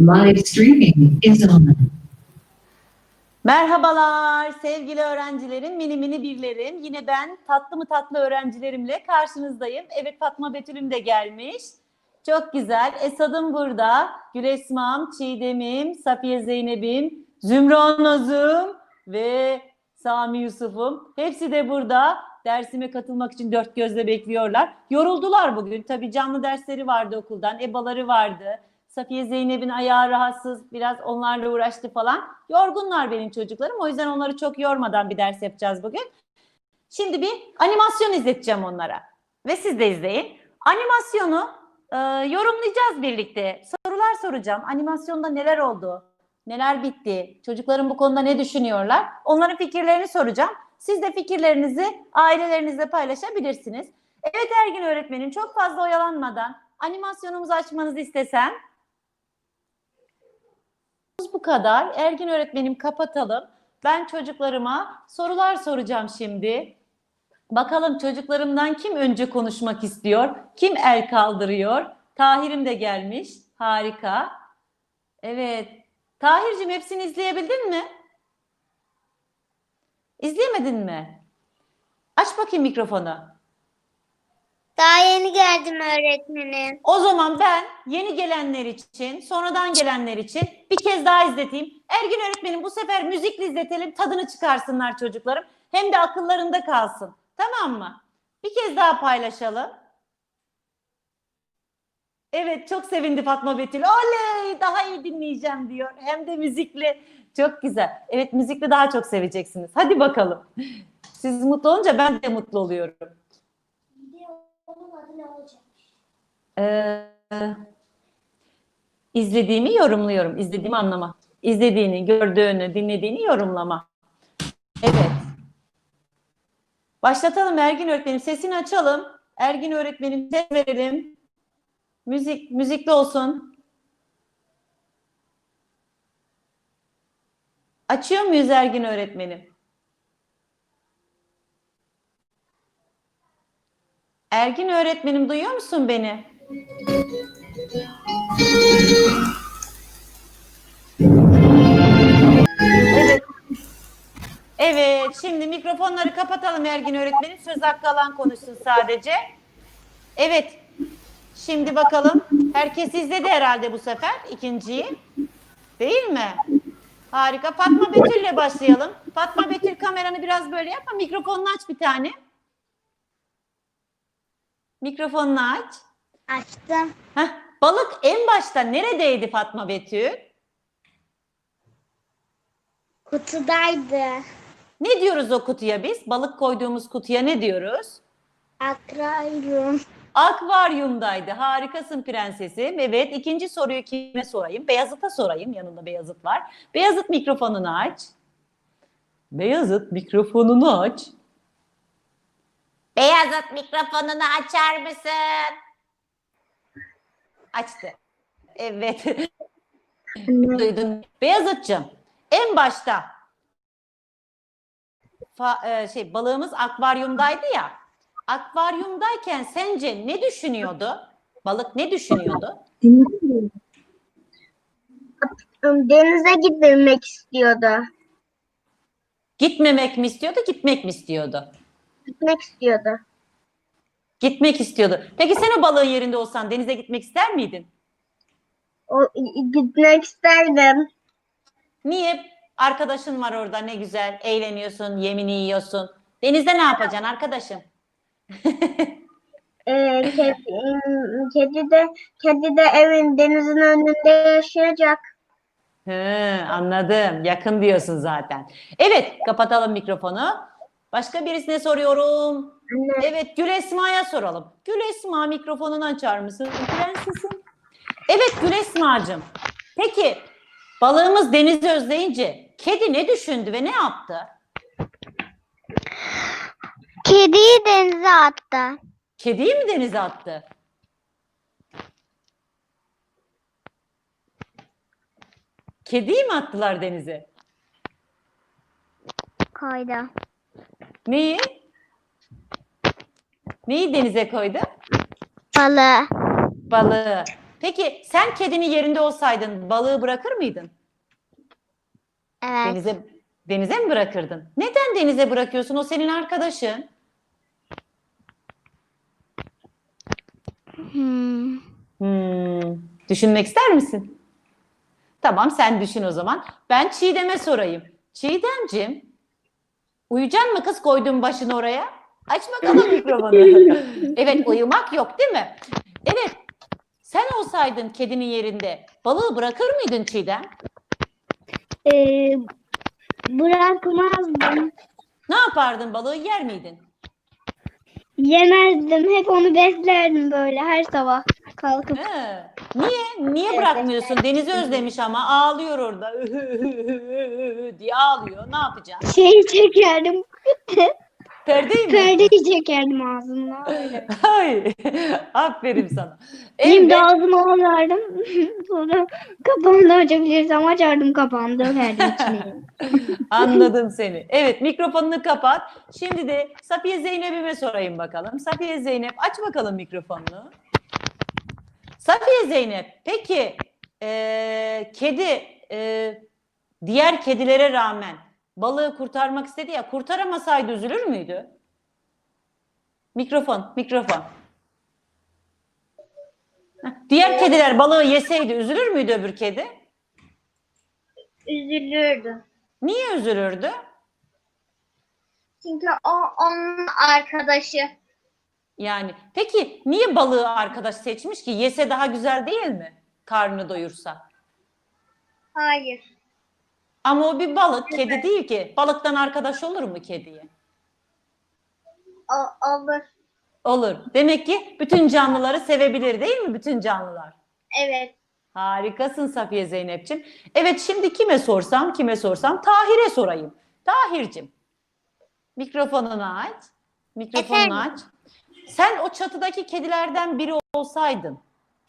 Live streaming is on. Merhabalar sevgili öğrencilerim, mini mini birlerim. Yine ben tatlı mı tatlı öğrencilerimle karşınızdayım. Evet Fatma Betül'üm de gelmiş. Çok güzel. Esad'ım burada. Güresmam, Çiğdem'im, Safiye Zeynep'im, Zümra Nazım ve Sami Yusuf'um. Hepsi de burada. Dersime katılmak için dört gözle bekliyorlar. Yoruldular bugün. Tabii canlı dersleri vardı okuldan, ebaları vardı. Safiye Zeynep'in ayağı rahatsız, biraz onlarla uğraştı falan. Yorgunlar benim çocuklarım. O yüzden onları çok yormadan bir ders yapacağız bugün. Şimdi bir animasyon izleteceğim onlara. Ve siz de izleyin. Animasyonu e, yorumlayacağız birlikte. Sorular soracağım. Animasyonda neler oldu? Neler bitti? Çocukların bu konuda ne düşünüyorlar? Onların fikirlerini soracağım. Siz de fikirlerinizi ailelerinizle paylaşabilirsiniz. Evet Ergin öğretmenim çok fazla oyalanmadan animasyonumuzu açmanızı istesem bu kadar. Ergin öğretmenim kapatalım. Ben çocuklarıma sorular soracağım şimdi. Bakalım çocuklarımdan kim önce konuşmak istiyor? Kim el kaldırıyor? Tahir'im de gelmiş. Harika. Evet. Tahir'cim hepsini izleyebildin mi? İzleyemedin mi? Aç bakayım mikrofonu. Daha yeni geldim öğretmenim. O zaman ben yeni gelenler için, sonradan gelenler için bir kez daha izleteyim. Ergin öğretmenim bu sefer müzikle izletelim, tadını çıkarsınlar çocuklarım. Hem de akıllarında kalsın. Tamam mı? Bir kez daha paylaşalım. Evet çok sevindi Fatma Betül. Oley daha iyi dinleyeceğim diyor. Hem de müzikle. Çok güzel. Evet müzikle daha çok seveceksiniz. Hadi bakalım. Siz mutlu olunca ben de mutlu oluyorum. Onun adı ne olacak? Ee, izlediğimi yorumluyorum. İzlediğimi anlama. İzlediğini, gördüğünü, dinlediğini yorumlama. Evet. Başlatalım Ergin öğretmenim. Sesini açalım. Ergin öğretmenim ses verelim. Müzik, müzikli olsun. Açıyor muyuz Ergin öğretmenim? Ergin öğretmenim duyuyor musun beni? Evet. Evet, şimdi mikrofonları kapatalım Ergin öğretmenim. Söz hakkı alan konuşsun sadece. Evet. Şimdi bakalım. Herkes izledi herhalde bu sefer ikinciyi. Değil mi? Harika. Fatma Betül'le başlayalım. Fatma Betül kameranı biraz böyle yap mikrofonunu aç bir tane. Mikrofonunu aç. Açtım. Heh, balık en başta neredeydi Fatma Betül? Kutudaydı. Ne diyoruz o kutuya biz? Balık koyduğumuz kutuya ne diyoruz? Akvaryum. Akvaryumdaydı. Harikasın prensesim. Evet ikinci soruyu kime sorayım? Beyazıt'a sorayım. Yanında Beyazıt var. Beyazıt mikrofonunu aç. Beyazıt mikrofonunu aç. Beyazıt mikrofonunu açar mısın? Açtı. Evet. Duydun. Beyazıt'cığım en başta fa- e, şey balığımız akvaryumdaydı ya. Akvaryumdayken sence ne düşünüyordu? Balık ne düşünüyordu? Denize gitmek istiyordu. Gitmemek mi istiyordu, gitmek mi istiyordu? Gitmek istiyordu. Gitmek istiyordu. Peki sen o balığın yerinde olsan denize gitmek ister miydin? O, gitmek isterdim. Niye? Arkadaşın var orada ne güzel. Eğleniyorsun, yemini yiyorsun. Denizde ne yapacaksın arkadaşım? Ee, kedi, kedi de kedi de evin denizin önünde yaşayacak. He, anladım. Yakın diyorsun zaten. Evet, kapatalım mikrofonu. Başka birisine soruyorum. Evet, Gül Esma'ya soralım. Gül Esma mikrofonunu açar mısın? Prensesim. Evet Gül Esma'cığım. Peki, balığımız denizi özleyince kedi ne düşündü ve ne yaptı? Kediyi denize attı. Kediyi mi denize attı? Kediyi mi attılar denize? Koydu. Neyi? Neyi denize koydu? Balığı. Balığı. Peki sen kedinin yerinde olsaydın balığı bırakır mıydın? Evet. Denize denize mi bırakırdın? Neden denize bırakıyorsun? O senin arkadaşın. Hmm. Hmm, düşünmek ister misin? Tamam sen düşün o zaman. Ben Çiğdem'e sorayım. Çiğdem'cim uyuyacaksın mı kız koydun başını oraya? Aç bakalım mikrofonu. evet uyumak yok değil mi? Evet sen olsaydın kedinin yerinde balığı bırakır mıydın Çiğdem? Ee, bırakmazdım. Ne yapardın balığı yer miydin? Yemezdim. Hep onu beslerdim böyle her sabah kalkıp. He. Niye? Niye bırakmıyorsun? Denizi özlemiş ama ağlıyor orada. diye ağlıyor. Ne yapacaksın? Şeyi çekerdim. Perdeyi mi? Perdeyi çekerdim ağzımla. Öyle. Ay, aferin sana. Şimdi Evet, ağzımı alardım. Sonra kapağını açabilirsem açardım kapağını dökerdim içine. anladım seni. Evet, mikrofonunu kapat. Şimdi de Safiye Zeynep'ime sorayım bakalım. Safiye Zeynep, aç bakalım mikrofonunu. Safiye Zeynep, peki eee, kedi eee, diğer kedilere rağmen balığı kurtarmak istedi ya, kurtaramasaydı üzülür müydü? Mikrofon, mikrofon. Heh, Diğer kediler balığı yeseydi üzülür müydü öbür kedi? Üzülürdüm. Niye üzülürdü? Çünkü o onun arkadaşı. Yani peki niye balığı arkadaş seçmiş ki? Yese daha güzel değil mi? Karnını doyursa. Hayır. Ama o bir balık, kedi değil ki. Balıktan arkadaş olur mu kediye? O, olur. Olur. Demek ki bütün canlıları sevebilir değil mi bütün canlılar? Evet. Harikasın Safiye Zeynep'ciğim. Evet şimdi kime sorsam, kime sorsam? Tahir'e sorayım. Tahir'cim. Mikrofonunu aç. Mikrofonunu Efendim? aç. Sen o çatıdaki kedilerden biri olsaydın.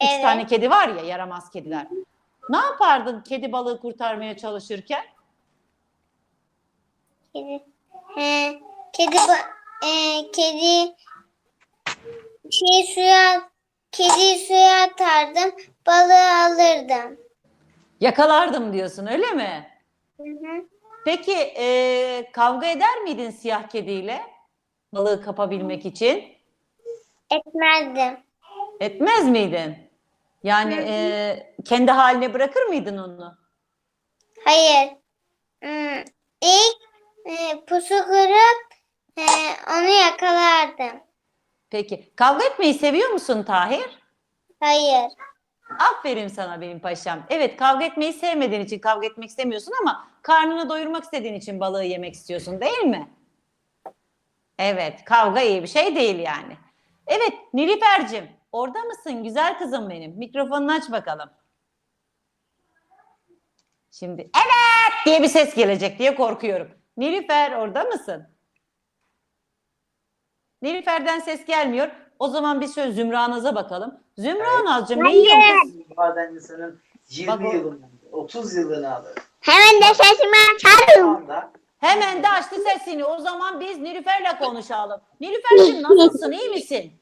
Üç Evet. tane kedi var ya yaramaz kediler. Ne yapardın kedi balığı kurtarmaya çalışırken? Kedi. He, kedi ba- e, kedi şey suya kediyi suya atardım, balığı alırdım. Yakalardım diyorsun öyle mi? Hı hı. Peki eee, kavga eder miydin siyah kediyle? Balığı kapabilmek için. Etmezdim. Etmez miydin? Yani eee, kendi haline bırakır mıydın onu? Hayır. Hmm, İlk e, pusu kırıp e, onu yakalardım. Peki kavga etmeyi seviyor musun Tahir? Hayır. Aferin sana benim paşam. Evet kavga etmeyi sevmediğin için kavga etmek istemiyorsun ama karnını doyurmak istediğin için balığı yemek istiyorsun değil mi? Evet kavga iyi bir şey değil yani. Evet Nilüfer'cim orada mısın güzel kızım benim? Mikrofonunu aç bakalım. Şimdi evet diye bir ses gelecek diye korkuyorum. Nilüfer orada mısın? Nilüfer'den ses gelmiyor. O zaman bir söz Zümra Naz'a bakalım. Zümra Naz'cığım ne yiyorsun? Baden insanın 20 Bak o- yılını, 30 yılını alır. Hemen de sesimi açarım. Hemen de açtı sesini. O zaman biz Nilüfer'le konuşalım. Nilüfer'cim nasılsın? iyi misin?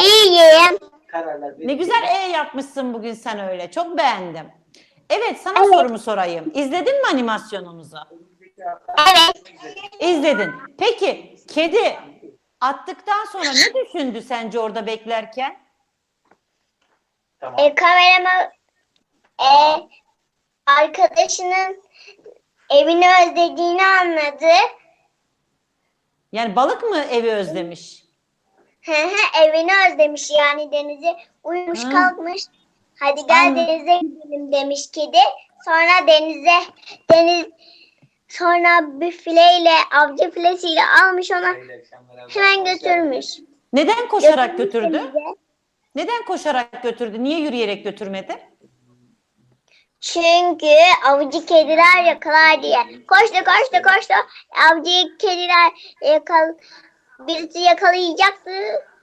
İyiyim. kararlar Ne güzel E yapmışsın bugün sen öyle. Çok beğendim. Evet sana sorumu sorayım. İzledin mi animasyonumuzu? Evet. İzledin. Peki kedi attıktan sonra ne düşündü sence orada beklerken? Tamam. E, kamerama e, arkadaşının evini özlediğini anladı. Yani balık mı evi özlemiş? Hı hı, evini özlemiş yani denize uyumuş Hı. kalkmış. Hadi gel Anladım. denize gidelim demiş kedi. Sonra denize deniz sonra bir fileyle avcı filesiyle almış ona hemen götürmüş. Neden koşarak götürdü? denize. Neden koşarak götürdü? Niye yürüyerek götürmedi? Çünkü avcı kediler yakalar diye. Koştu koştu koştu. Avcı kediler yakal birisi yakalayacaktı.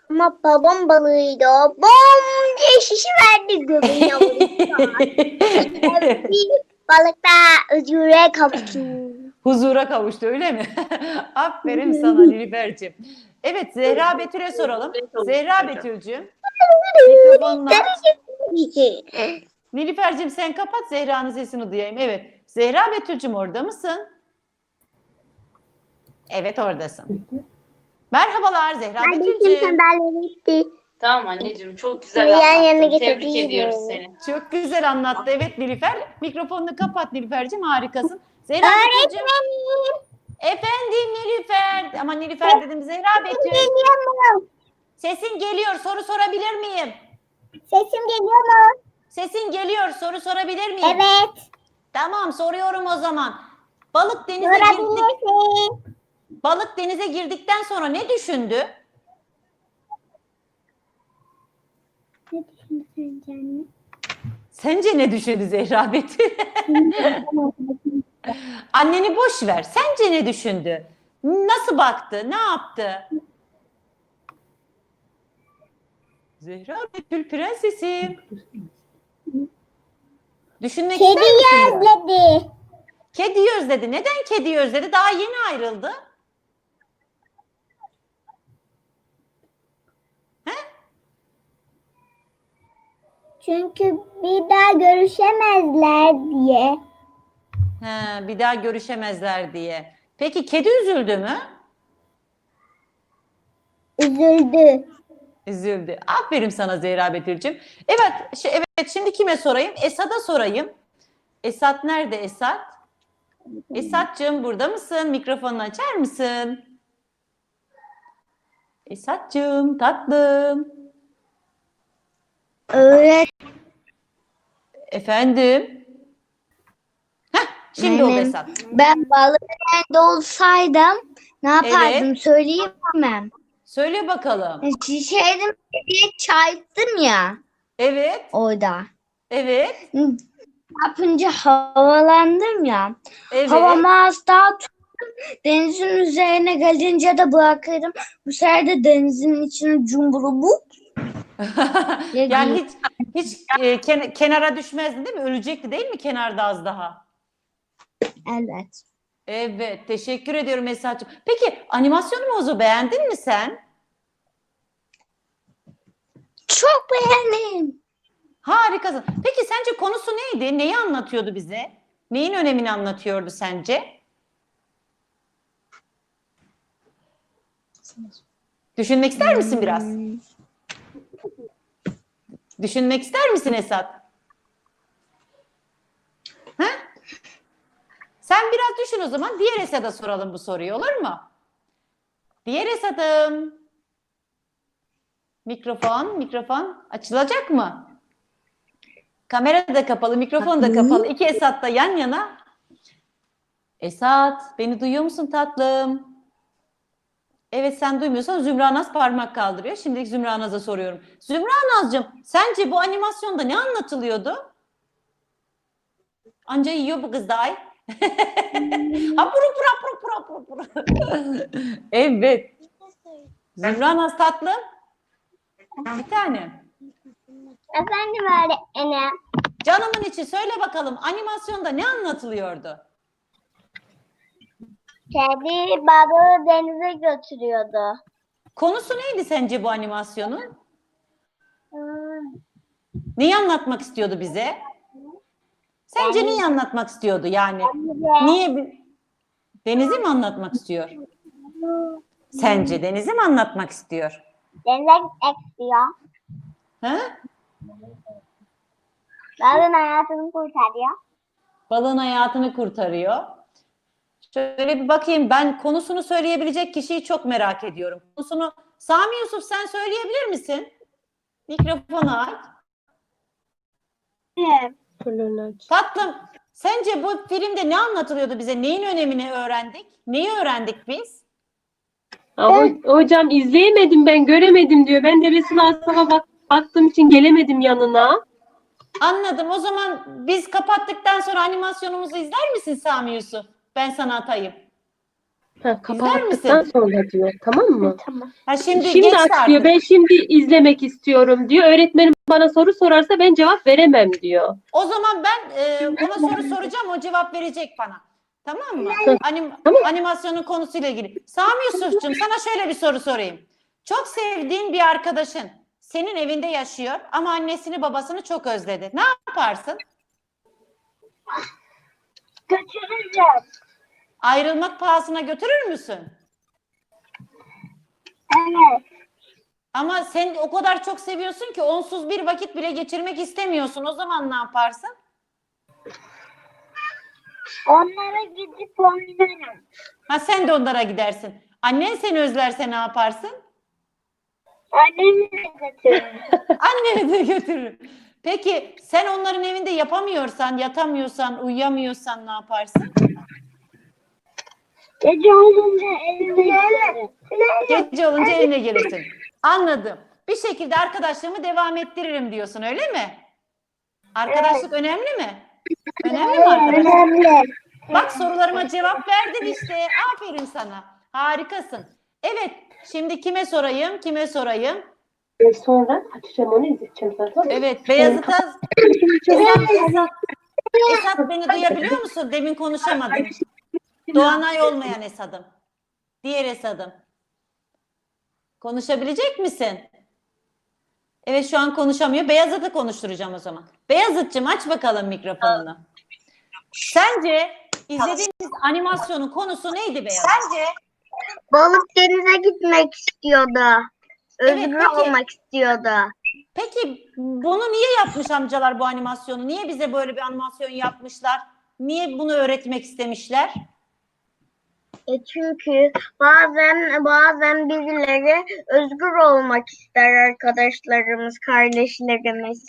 Ama babam balığıydı o. Bom diye şişi verdi vurdu. Balık da özgüre kavuştu. Huzura kavuştu öyle mi? Aferin sana Nilüfer'cim. Evet Zehra Betül'e soralım. Zehra Betül'cüm. Mikrofonunu aç. Nilüfer'cim sen kapat Zehra'nın sesini duyayım. Evet. Zehra Betül'cüm orada mısın? Evet oradasın. Merhabalar Zehra gitti. Tamam anneciğim çok güzel Yan yana anlattın. Tebrik getirdiğim ediyoruz gibi. seni. Çok güzel anlattı. Evet Nilüfer. Mikrofonunu kapat Nilüfer'cim harikasın. Zehra Betül'cüm. Efendim Nilüfer. Ama Nilüfer dedim Zehra Betül. Geliyor mu? Sesin geliyor. Soru sorabilir miyim? Sesim geliyor mu? Sesin geliyor. Soru sorabilir miyim? Evet. Tamam soruyorum o zaman. Balık denize girdik. Sorabilirsin. Balık denize girdikten sonra ne düşündü? Ne düşündün canım? Sence ne düşündü Zehra Betül? Anneni boş ver. Sence ne düşündü? Nasıl baktı? Ne yaptı? Zehra Betül prensesim. Düşünmek ister Kediyi misin? biraz? özledi. Kediyi özledi. Neden kediyi özledi? Daha yeni ayrıldı. Çünkü bir daha görüşemezler diye. He, bir daha görüşemezler diye. Peki kedi üzüldü mü? Üzüldü. Üzüldü. Aferin sana Zehra Betül'cüm. Evet, şi- evet şimdi kime sorayım? Esat'a sorayım. Esat nerede Esat? Esat'cığım burada mısın? Mikrofonunu açar mısın? Esat'cığım tatlım. Öğret. Efendim? Heh, şimdi oldu Esat. Ben balık nerede olsaydım ne yapardım söyleyeyim mi? Söyle bakalım. Şişeydim diye çaydım ya Evet, orada. evet, Yapınca havalandım ya. evet. Havamı az daha tuttum. Denizin üzerine gelince de bırakırdım. Bu sefer de denizin içine cumbulu bu. yani hiç hiç e, ken- kenara düşmezdi değil mi? Ölecekti değil mi kenarda az daha? Evet. Evet, teşekkür ediyorum Esat'cığım. Peki animasyon mozu beğendin mi sen? Çok beğendim. Harikasın. Peki sence konusu neydi? Neyi anlatıyordu bize? Neyin önemini anlatıyordu sence? Düşünmek ister misin biraz? Düşünmek ister misin Esat? Ha? Sen biraz düşün o zaman. Diğer Esat'a soralım bu soruyu olur mu? Diğer Esat'ım. Mikrofon, mikrofon açılacak mı? Kamera da kapalı, mikrofon da kapalı. İki Esat da yan yana. Esat, beni duyuyor musun tatlım? Evet sen duymuyorsan Zümra Naz parmak kaldırıyor. Şimdilik Zümra Naz'a soruyorum. Zümra Naz'cığım sence bu animasyonda ne anlatılıyordu? Anca yiyor bu kız da ay. ha puru pura puru pura puru pura. evet. Zümra Naz tatlım. Bir tane. Efendim öğretmenim. Canımın içi söyle bakalım animasyonda ne anlatılıyordu? Kedi balığı denize götürüyordu. Konusu neydi sence bu animasyonun? Hmm, Neyi anlatmak istiyordu bize? Sence Yani- neyi anlatmak istiyordu yani? Denize. Niye? Denizi mi anlatmak istiyor? Sence denizi mi anlatmak istiyor? Denize gitmek istiyor. Ha? Balığın hayatını kurtarıyor. Balığın hayatını kurtarıyor. Şöyle bir bakayım ben konusunu söyleyebilecek kişiyi çok merak ediyorum. Konusunu Sami Yusuf sen söyleyebilir misin? Mikrofonu aç. Tatlım, sence bu filmde ne anlatılıyordu bize? Neyin önemini öğrendik? Neyi öğrendik biz? Ho- hocam izleyemedim ben göremedim diyor. Ben de Resul Asaf'a bak baktığım için gelemedim yanına. Anladım. O zaman biz kapattıktan sonra animasyonumuzu izler misin Sami Yusuf? Ben sana atayım. Ha, kapattıktan sonra diyor. Tamam mı? Ha şimdi, Şimdi geçti aç artık. Ben şimdi izlemek istiyorum diyor. Öğretmenim bana soru sorarsa ben cevap veremem diyor. O zaman ben e, ona soru soracağım. O cevap verecek bana. Tamam mı? Anim, Tamam. Animasyonun konusuyla ilgili. Sami Yusuf'cum sana şöyle bir soru sorayım. Çok sevdiğin bir arkadaşın senin evinde yaşıyor ama annesini babasını çok özledi. Ne yaparsın? Götüreceğim. Ayrılmak pahasına götürür müsün? Evet. Ama sen o kadar çok seviyorsun ki onsuz bir vakit bile geçirmek istemiyorsun. O zaman ne yaparsın? Onlara gidip oynarım. Ha sen de onlara gidersin. Annen seni özlerse ne yaparsın? Annemi de götürürüm. Anneni de götürür. Peki sen onların evinde yapamıyorsan, yatamıyorsan, uyuyamıyorsan ne yaparsın? Gece olunca evime giderim. Gece olunca evine gelirsin. Anladım. Bir şekilde arkadaşlığımı devam ettiririm diyorsun öyle mi? Arkadaşlık önemli mi? Önemli mi arkadaşlık? Önemli. Bak sorularıma cevap verdin işte. Aferin sana. Harikasın. Evet. Şimdi kime sorayım? Kime sorayım? E, sonra açacağım onu izleyeceğim zaten. Evet. Beyazıt'a Esat, Esat, Esat beni duyabiliyor musun? Demin konuşamadım. Doğanay olmayan Esad'ım. Diğer Esad'ım. Konuşabilecek misin? Evet şu an konuşamıyor. Beyazıt'ı konuşturacağım o zaman. Beyazıt'cığım aç bakalım mikrofonunu. Sence izlediğiniz animasyonun konusu neydi Beyazıt? Balık denize gitmek istiyordu. Evet, Özgür peki. olmak istiyordu. Peki bunu niye yapmış amcalar bu animasyonu? Niye bize böyle bir animasyon yapmışlar? Niye bunu öğretmek istemişler? E çünkü bazen bazen birileri özgür olmak ister arkadaşlarımız, kardeşlerimiz.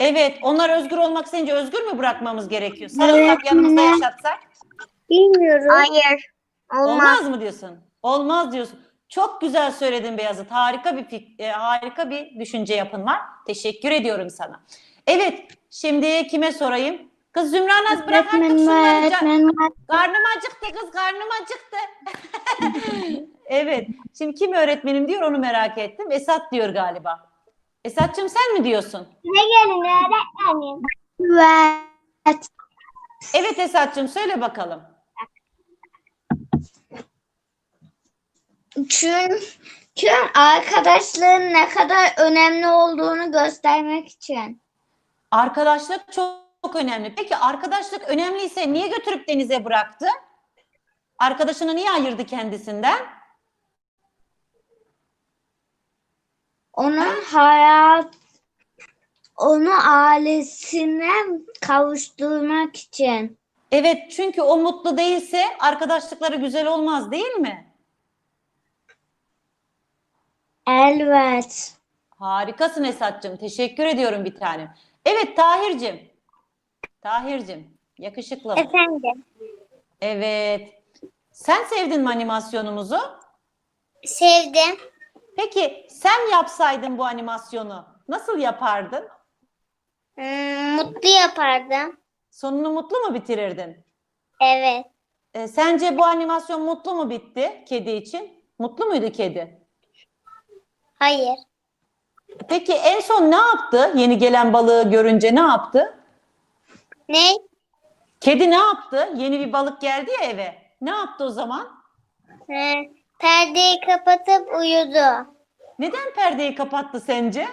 Evet, onlar özgür olmak isteyince özgür mü bırakmamız gerekiyor? Sarılsak yanımızda yaşatsak? Bilmiyorum. Hayır. Olmaz. Olmaz mı diyorsun? Olmaz diyorsun. Çok güzel söyledin Beyazıt. Harika bir fik- e, harika bir düşünce yapın var. Teşekkür ediyorum sana. Evet, şimdi kime sorayım? Kız Zümra Naz bırak artık Öğretmenim şunları. Karnım acıktı kız, karnım acıktı. evet, şimdi kim öğretmenim diyor onu merak ettim. Esat diyor galiba. Esat'cığım sen mi diyorsun? Ne gelin öğretmenim? Evet. Evet Esat'cığım söyle bakalım. Çünkü arkadaşlığın ne kadar önemli olduğunu göstermek için. Arkadaşlık çok, çok önemli. Peki arkadaşlık önemliyse niye götürüp denize bıraktı? Arkadaşını niye ayırdı kendisinden? Onun hayat onu ailesine kavuşturmak için. Evet çünkü o mutlu değilse arkadaşlıkları güzel olmaz değil mi? Evet. Harikasın Esat'cığım. Teşekkür ediyorum bir tanem. Evet Tahir'cim. Tahir'cim yakışıklı? Efendim. Evet. Sen sevdin mi animasyonumuzu? Sevdim. Peki sen yapsaydın bu animasyonu nasıl yapardın? Hmm, mutlu yapardım. Sonunu mutlu mu bitirirdin? Evet. E, sence bu animasyon mutlu mu bitti kedi için? Mutlu muydu kedi? Hayır. Peki en son ne yaptı? Yeni gelen balığı görünce ne yaptı? Ne? Kedi ne yaptı? Yeni bir balık geldi ya eve. Ne yaptı o zaman? Hı, perdeyi kapatıp uyudu. Neden perdeyi kapattı sence?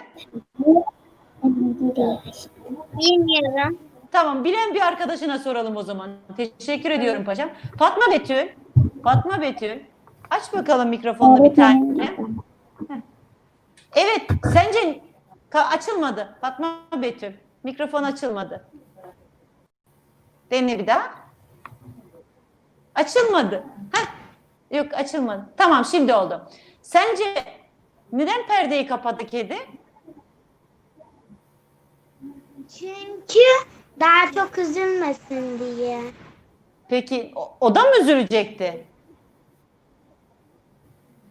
Bilmiyorum. Tamam, bilen bir arkadaşına soralım o zaman. Teşekkür ediyorum paşam. Fatma Betül. Fatma Betül. Aç bakalım mikrofonunu bir tane. Heh. Evet, sence açılmadı. Fatma Betül. Mikrofon açılmadı. Dene bir daha. Açılmadı. Heh. Yok açılmadı. Tamam şimdi oldu. Sence neden perdeyi kapadı kedi? Çünkü daha çok üzülmesin diye. Peki o, o da mı üzülecekti?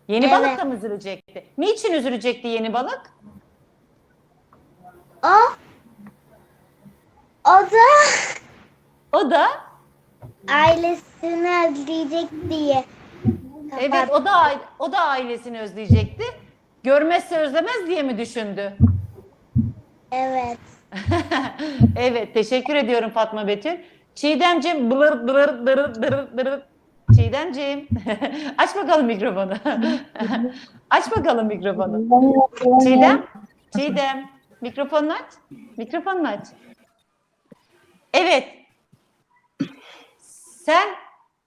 Yeni Evet. balık da mı üzülecekti? Niçin üzülecekti yeni balık? O o da O da ailesini özleyecek diye. evet o da o da ailesini özleyecekti. Görmezse özlemez diye mi düşündü? Evet. evet teşekkür ediyorum Fatma Betül. Çiğdemciğim bılır bılır bılır bılır bılır. Çiğdemciğim aç bakalım mikrofonu. aç bakalım mikrofonu. Çiğdem Çiğdem, mikrofonunu aç. Mikrofonunu aç. Evet. Sen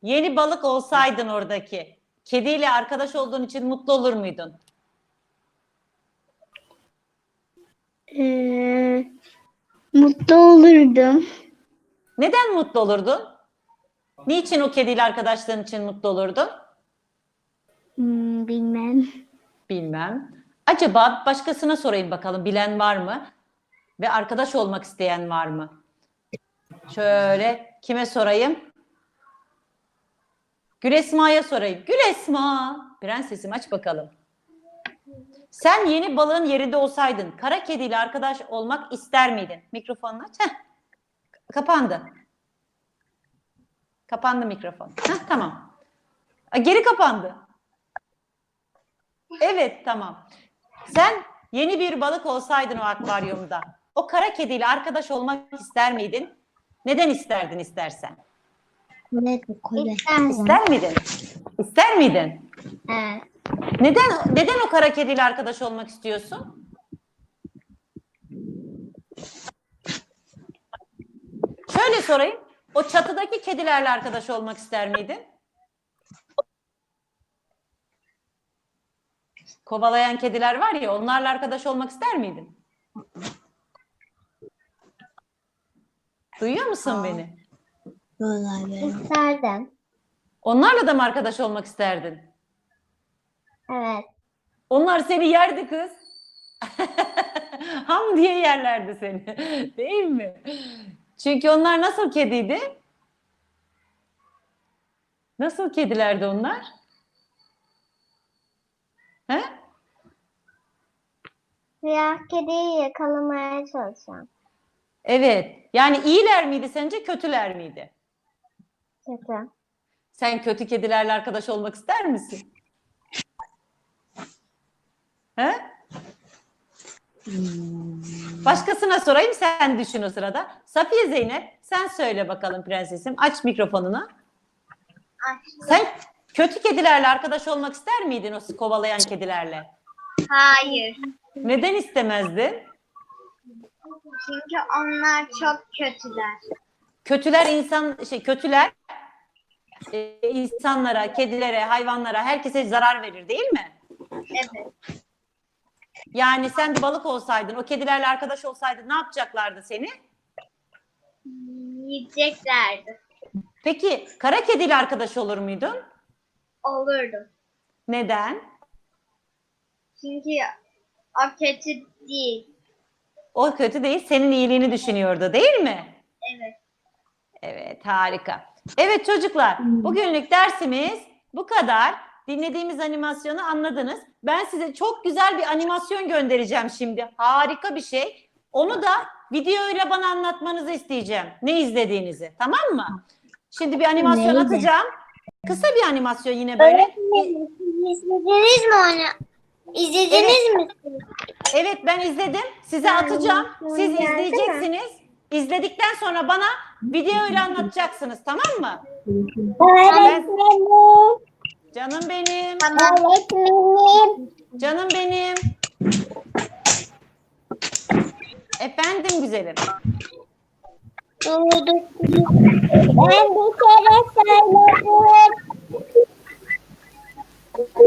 yeni balık olsaydın oradaki, kediyle arkadaş olduğun için mutlu olur muydun? Ee, mutlu olurdum. Neden mutlu olurdun? Niçin o kediyle arkadaşlığın için mutlu olurdun? Hmm, bilmem. Bilmem. Acaba başkasına sorayım bakalım bilen var mı? Ve arkadaş olmak isteyen var mı? Şöyle kime sorayım? Güresma'ya sorayım. Güresma. Prensesim aç bakalım. Sen yeni balığın yerinde olsaydın kara kediyle arkadaş olmak ister miydin? Mikrofonunu aç. Heh. Kapandı. Kapandı mikrofon. Heh, tamam. Geri kapandı. Evet tamam. Sen yeni bir balık olsaydın o akvaryumda, o kara kediyle arkadaş olmak ister miydin? Neden isterdin istersen? İster miydin? İster miydin? Evet. Neden neden o kara kediyle arkadaş olmak istiyorsun? Şöyle sorayım. O çatıdaki kedilerle arkadaş olmak ister miydin? Kovalayan kediler var ya, onlarla arkadaş olmak ister miydin? Duyuyor musun beni? İsterdim. Onlarla da mı arkadaş olmak isterdin? Evet. Onlar seni yerdi kız. Ham diye yerlerdi seni. Değil mi? Çünkü onlar nasıl kediydi? Nasıl kedilerdi onlar? He? Siyah kediyi yakalamaya çalışacağım. Evet. Yani iyiler miydi sence, kötüler miydi? Kötü. Sen kötü kedilerle arkadaş olmak ister misin? He? Başkasına sorayım sen düşün o sırada. Safiye Zeynep sen söyle bakalım prensesim. Aç mikrofonunu. Sen kötü kedilerle arkadaş olmak ister miydin o kovalayan kedilerle? Hayır. Neden istemezdin? Çünkü onlar çok kötüler. Kötüler insan şey kötüler e, insanlara, kedilere, hayvanlara, herkese zarar verir değil mi? Evet. Yani sen bir balık olsaydın, o kedilerle arkadaş olsaydın ne yapacaklardı seni? Yiyeceklerdi. Peki kara kediyle arkadaş olur muydun? Olurdum. Neden? Çünkü o kötü değil. O kötü değil, senin iyiliğini düşünüyordu değil mi? Evet. Evet, harika. Evet çocuklar, bugünlük dersimiz bu kadar. Dinlediğimiz animasyonu anladınız. Ben size çok güzel bir animasyon göndereceğim şimdi. Harika bir şey. Onu da videoyla bana anlatmanızı isteyeceğim. Ne izlediğinizi. Tamam mı? Şimdi bir animasyon Neydi? atacağım. Kısa bir animasyon yine böyle. İzlediniz mi onu? İzlediniz mi? Evet ben izledim. Size atacağım. Siz izleyeceksiniz. İzledikten sonra bana videoyla anlatacaksınız. Tamam mı? Ben- Canım benim. Canım benim. Efendim güzelim. Ben bir kere söyledim.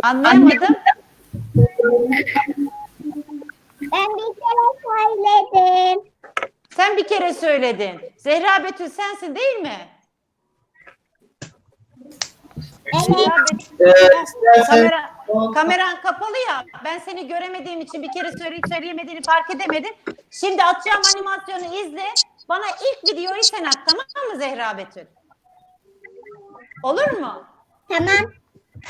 Anlayamadım. Ben bir kere söyledim. Sen bir kere söyledin. Zehra Betül sensin değil mi? Betül. Kamera, kameran kapalı ya. Ben seni göremediğim için bir kere söyleyip söyleyemediğini fark edemedim. Şimdi atacağım animasyonu izle. Bana ilk videoyu sen at tamam mı Zehra Betül? Olur mu? Tamam.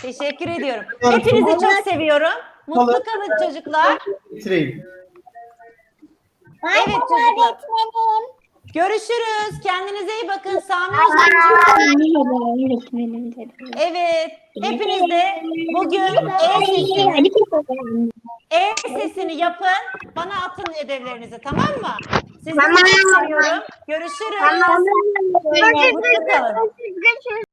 Teşekkür ediyorum. Hepinizi çok seviyorum. Mutlu kalın çocuklar. Bitireyim. Evet çocuklar. Görüşürüz. Kendinize iyi bakın. Sami Ozan'cığım. Evet. Hepiniz de bugün E sesini, E sesini yapın. Bana atın ödevlerinizi tamam mı? Sizleri çok seviyorum. Görüşürüz. Mutlu kalın. Görüşürüz.